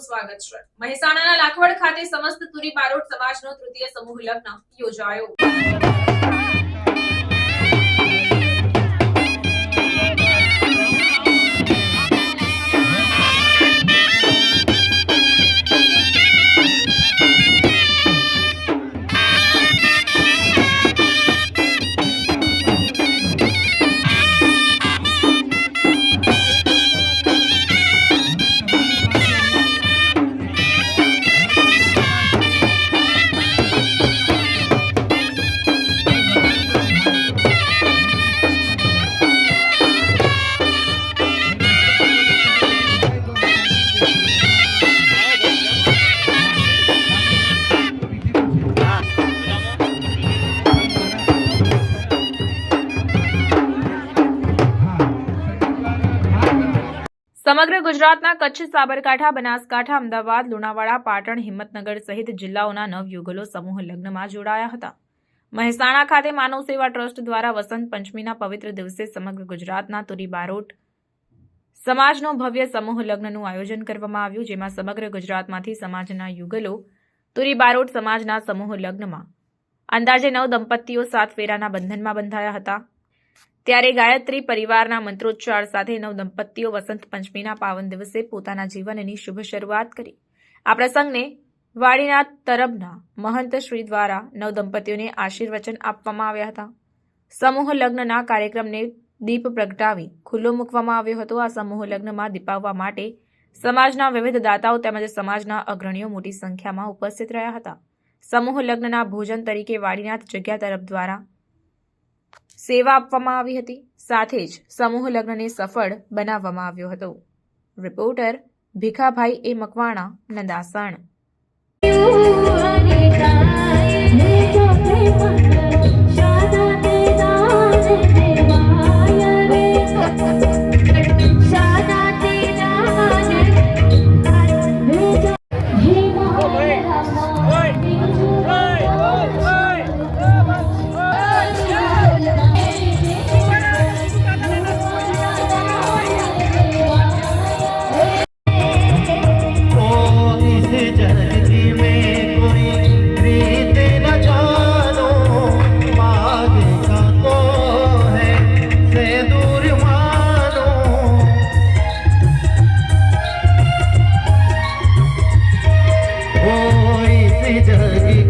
સ્વાગત છે. મહેસાણાના લાખવડ ખાતે સમસ્ત તુરી બારોટ સમાજનો તૃતીય સમૂહ લગ્ન યોજાયો. સમગ્ર ગુજરાતના કચ્છ, સાબરકાંઠા, બનાસકાંઠા, અમદાવાદ, લુણાવાડા, પાટણ, હિંમતનગર સહિત જિલ્લાઓના નવયુગલો સમૂહ લગ્નમાં જોડાયા હતા. મહેસાણા ખાતે માનવ સેવા ટ્રસ્ટ દ્વારા વસંત પંચમીના પવિત્ર દિવસે સમગ્ર ગુજરાતના તુરી બારોટ સમાજનો ભવ્ય સમૂહ લગ્નનું આયોજન કરવામાં આવ્યું, જેમાં સમગ્ર ગુજરાતમાંથી સમાજના યુગલો તુરી બારોટ સમાજના સમૂહ લગ્નમાં અંદાજે નવ દંપતીઓ સાત ફેરાના બંધનમાં બંધાયા હતા. ત્યારે ગાયત્રી પરિવારના મંત્રોચ્ચાર સાથે નવ દંપતીઓ વસંત પંચમીના પાવન દિવસે પોતાના જીવનની શુભ શરૂઆત કરી. આ પ્રસંગને વાડીના તરફના મહંત શ્રી દ્વારા નવ દંપતીઓને આશીર્વચન આપવામાં આવ્યા હતા. સમૂહ લગ્નના કાર્યક્રમને દીપ પ્રગટાવી ખુલ્લો મૂકવામાં આવ્યો હતો. આ સમૂહ લગ્નમાં દીપાવવા માટે સમાજના વિવિધ દાતાઓ તેમજ સમાજના અગ્રણીઓ મોટી સંખ્યામાં ઉપસ્થિત રહ્યા હતા. સમૂહ લગ્નના ભોજન તરીકે વાડીનાથ જગ્યા તરફ દ્વારા સેવા આપવામાં આવી હતી. સાથે જ સમૂહ લગ્નને સફળ બનાવવામાં આવ્યો હતો. Reporter Bhikhabhai A Makwana Nandasan. ਹੋਈ ਸੀ ਜਗੀ